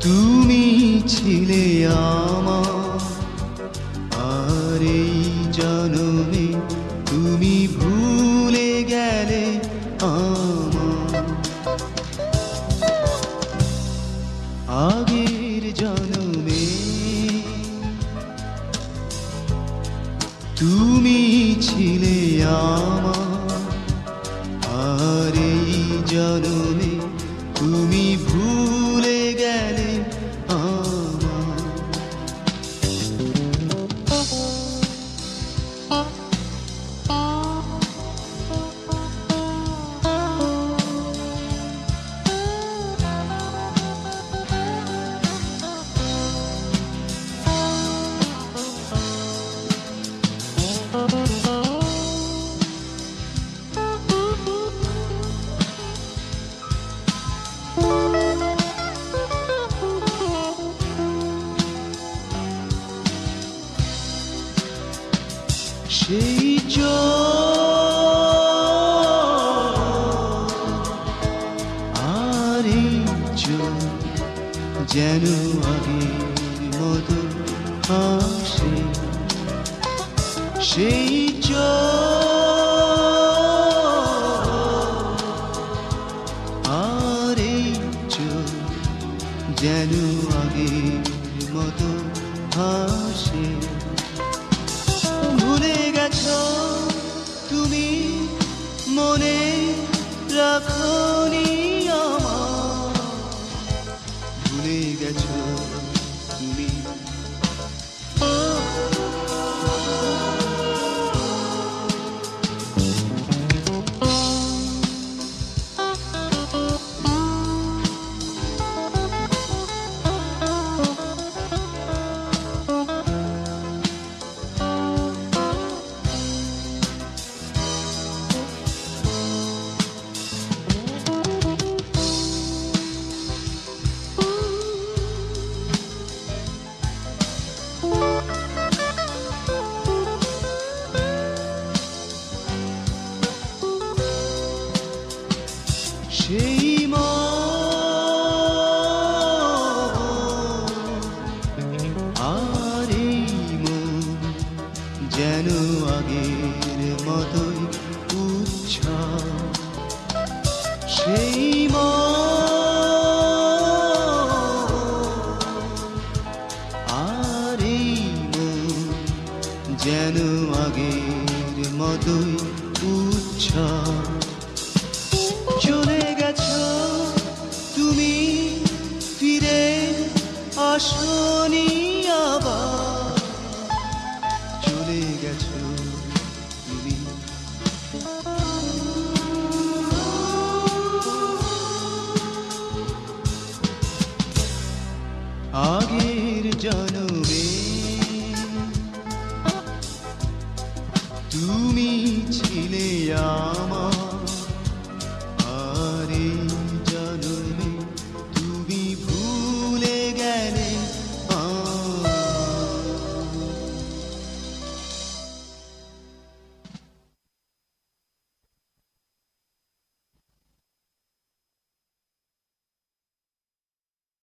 তুমি ছিলে আমার। আর এই জনমে তুমি ভুলে গেলে আমার। আগের জনমে তুমি ছিলে আমার। সেই আর যেন আগের মতো হাসে। সেই আর যেন আগের মতো হাসে। ভুলে সেই মন আর এই যেন আগের মতোই উচ্ছ্বাস সেই মন আর এই যেন আগের মতোই উচ্ছ্বাস। জনমে। তুমি ছিলে আমার